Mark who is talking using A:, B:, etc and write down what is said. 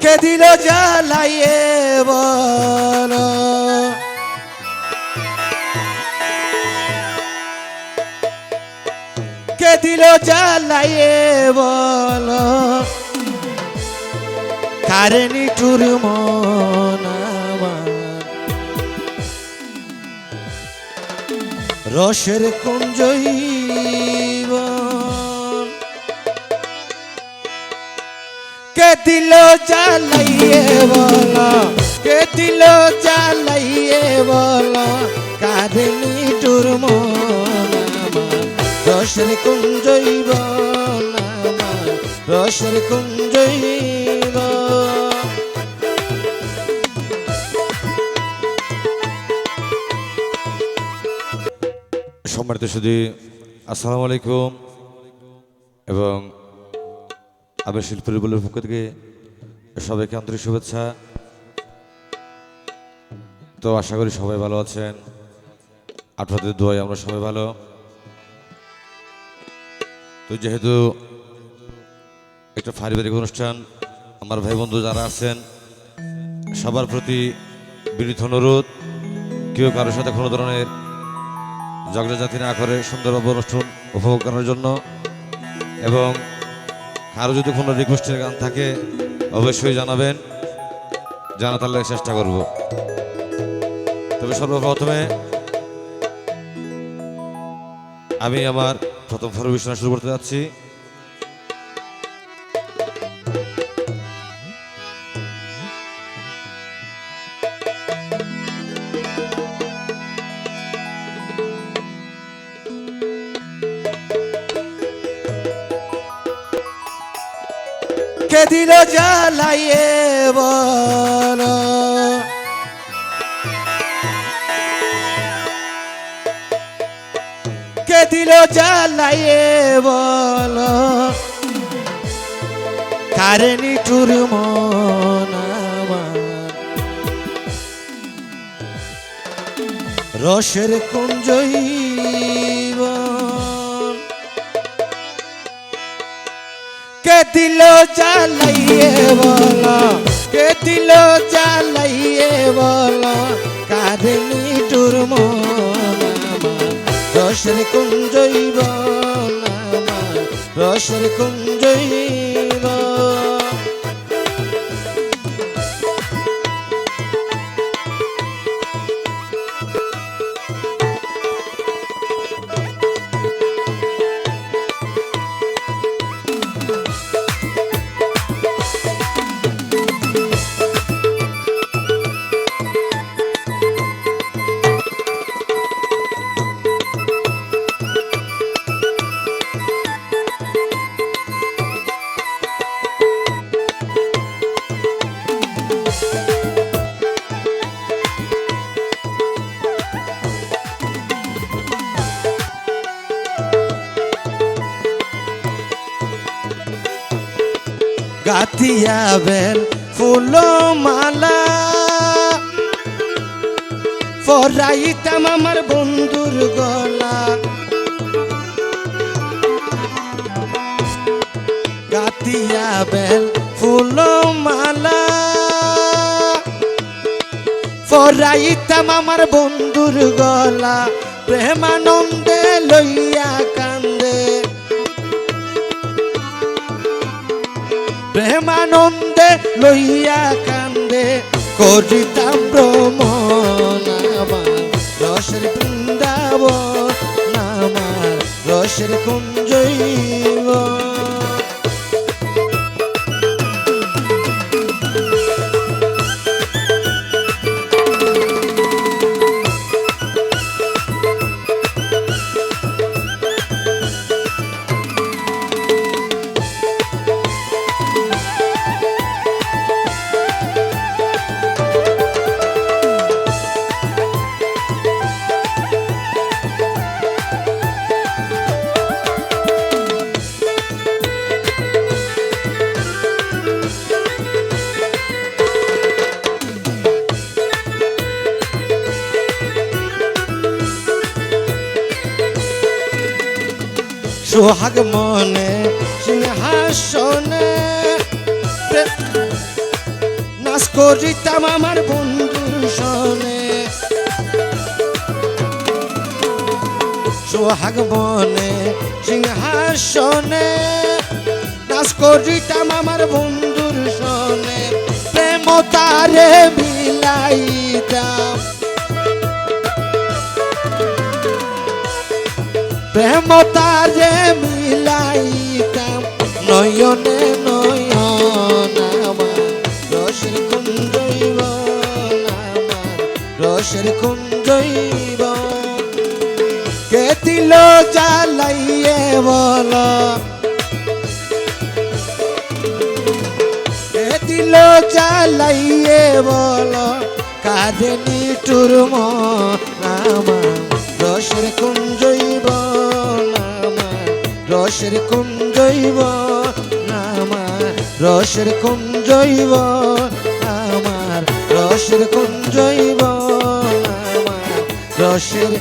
A: কে দিল জ্বালাইয়ে বল? কে দিল জ্বালাইয়ে বল? কারেনি টুর মন রসের কুঞ্জইব দিল জ্বালাইয়ে বল, কে দিল জ্বালাইয়ে বল কারেনি টুর মন আমার, রসের কুঞ্জইব আমার, রসের কুঞ্জইব
B: সম্মানিত সুদী আসসালামু আলাইকুম এবং আবেশ শিল্পী বলের পক্ষ থেকে সবাইকে আন্তরিক শুভেচ্ছা। তো আশা করি সবাই ভালো আছেন। আপনাদের দোয়াই আমরা সবাই ভালো। তো যেহেতু একটা পারিবারিক অনুষ্ঠান, আমার ভাই বন্ধু যারা আছেন, সবার প্রতি বিনীত অনুরোধ, কেউ কারোর সাথে কোনো ধরনের ঝগড়াঝাতি না করে সুন্দরভাবে অনুষ্ঠান উপভোগ করার জন্য এবং কারও যদি কোনো রিকোয়েস্টের গান থাকে, অবশ্যই জানাবেন। জানাতার লাগে চেষ্টা করব। তবে সর্বপ্রথমে আমি আমার প্রথম পরিবেশনা শুরু করতে যাচ্ছি।
A: কে দিল জ্বালাইয়ে বল। কে দিল জ্বালাইয়ে বল। কারেনি টুর রসের কুঞ্জইব দিল চালাইয়ে বল কে দিল চালাইয়ে বল কারে নিটুর রসের কুঞ্জইব আমার রসের কুঞ্জইব গাতিয়া বেল ফুল মালা ফরাইতাম আমার বন্ধুর গলা। গাতিয়া বেল ফুল মালা ফরাইতাম আমার বন্ধুর গলা। প্রেমানন্দে প্রেমানন্দে লইয়া কান্দে করিতাম ভ্রমণ রসের কুন্দাব আমার রসের কুঞ্জইব সোহাগ মনে সিংহাসনে নাচ করিতাম আমার বন্ধুর সনে সোহাগ বনে সিংহাসনে নাচ করিতাম আমার বন্ধুর সনে প্রেম তারে বিলাইতাম প্রেম তারে মিলাইতাম, নয়নে নয়ন আমার, রসের কুঞ্জইব আমার, রসের কুঞ্জইব কে দিল জ্বালাইয়ে বল? কে দিল জ্বালাইয়ে বল? কাঁদে নিটুর আমার, রসের আমার রসের জৈব আমার রসের কুঞ্জৈব আমার রসের কুঞ্জৈব আমার রসের